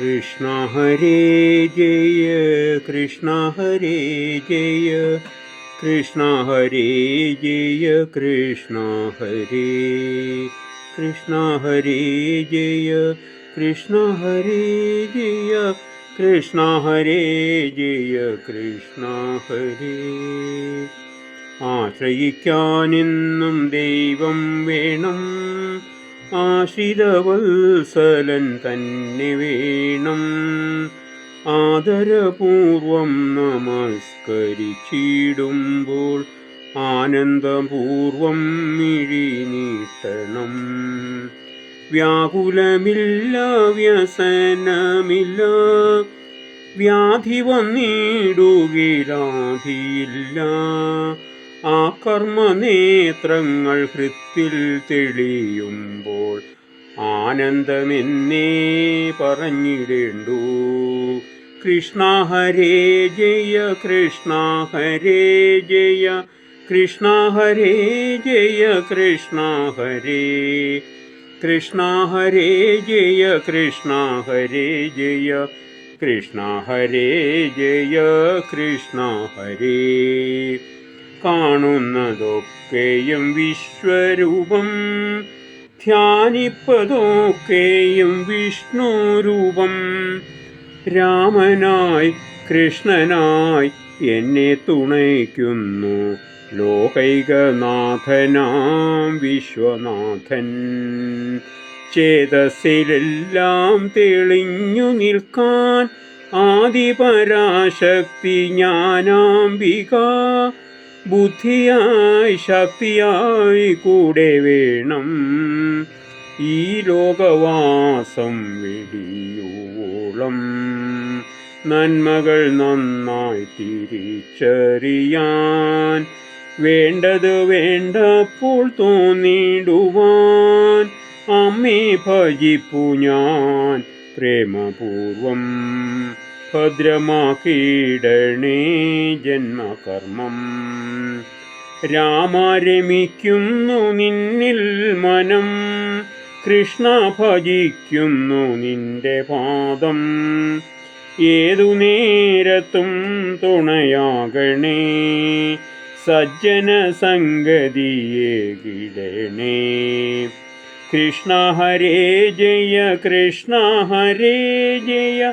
കൃഷ്ണ ഹരേ ജയ കൃഷ്ണ ഹരേ ജയ കൃഷ്ണ ഹരേ ജയ കൃഷ്ണ ഹരേ കൃഷ്ണ ഹരേ ജയ കൃഷ്ണ ഹരേ ജയ കൃഷ്ണ ഹരേ ജയ കൃഷ്ണ ഹരേ. ആശ്രയിക്കാനെന്നും ദൈവം വേണം. ആശ്രിതവത്സലൻ തന്നെ വേണം. ആദരപൂർവം നമസ്കരിച്ചിടുമ്പോൾ ആനന്ദപൂർവം മിഴി നീട്ടണം. വ്യാകുലമില്ല വ്യസനമില്ല. വ്യാധി വന്നിടുകിരാധിയില്ല ആ കർമ്മനേത്രങ്ങൾ ഹൃത്തിൽ തെളിയുമ്പോൾ ആനന്ദമെന്നേ പറഞ്ഞിടേണ്ടു. കൃഷ്ണ ഹരേ ജയ കൃഷ്ണ ഹരേ ജയ കൃഷ്ണ ഹരേ ജയ കൃഷ്ണ ഹരേ. കൃഷ്ണ ഹരേ ജയ കൃഷ്ണ ഹരേ ജയ കൃഷ്ണ ഹരേ ജയ കൃഷ്ണ ഹരേ. കാണുന്നതൊക്കെയും വിശ്വരൂപം. ധ്യാനിപ്പതൊക്കെയും വിഷ്ണുരൂപം. രാമനായി കൃഷ്ണനായി എന്നെ തുണയ്ക്കുന്നു. ലോകൈകനാഥനാം വിശ്വനാഥൻ. ചേതസ്സിലെല്ലാം തെളിഞ്ഞു നിൽക്കാൻ ആദിപരാശക്തി ജ്ഞാനാംബിക. ബുദ്ധിയായി ശക്തിയായി കൂടെ വേണം ഈ ലോകവാസം വെടിയോളം. നന്മകൾ നന്നായി തിരിച്ചറിയാൻ വേണ്ടത് വേണ്ടപ്പോൾ തോന്നിടുവാൻ. അമ്മേ ഭജിപ്പു ഞാൻ പ്രേമപൂർവം ഭദ്രമാക്കിയിടണേ ജന്മകർമ്മം. രാമരമിക്കുന്നു നിന്നിൽ മനം കൃഷ്ണ ഭജിക്കുന്നു നിന്റെ പാദം. ഏതു നേരത്തും തുണയാകണേ സജ്ജന സംഗതിയെ കിടണേ. കൃഷ്ണ ഹരേ ജയ കൃഷ്ണ ഹരേ ജയ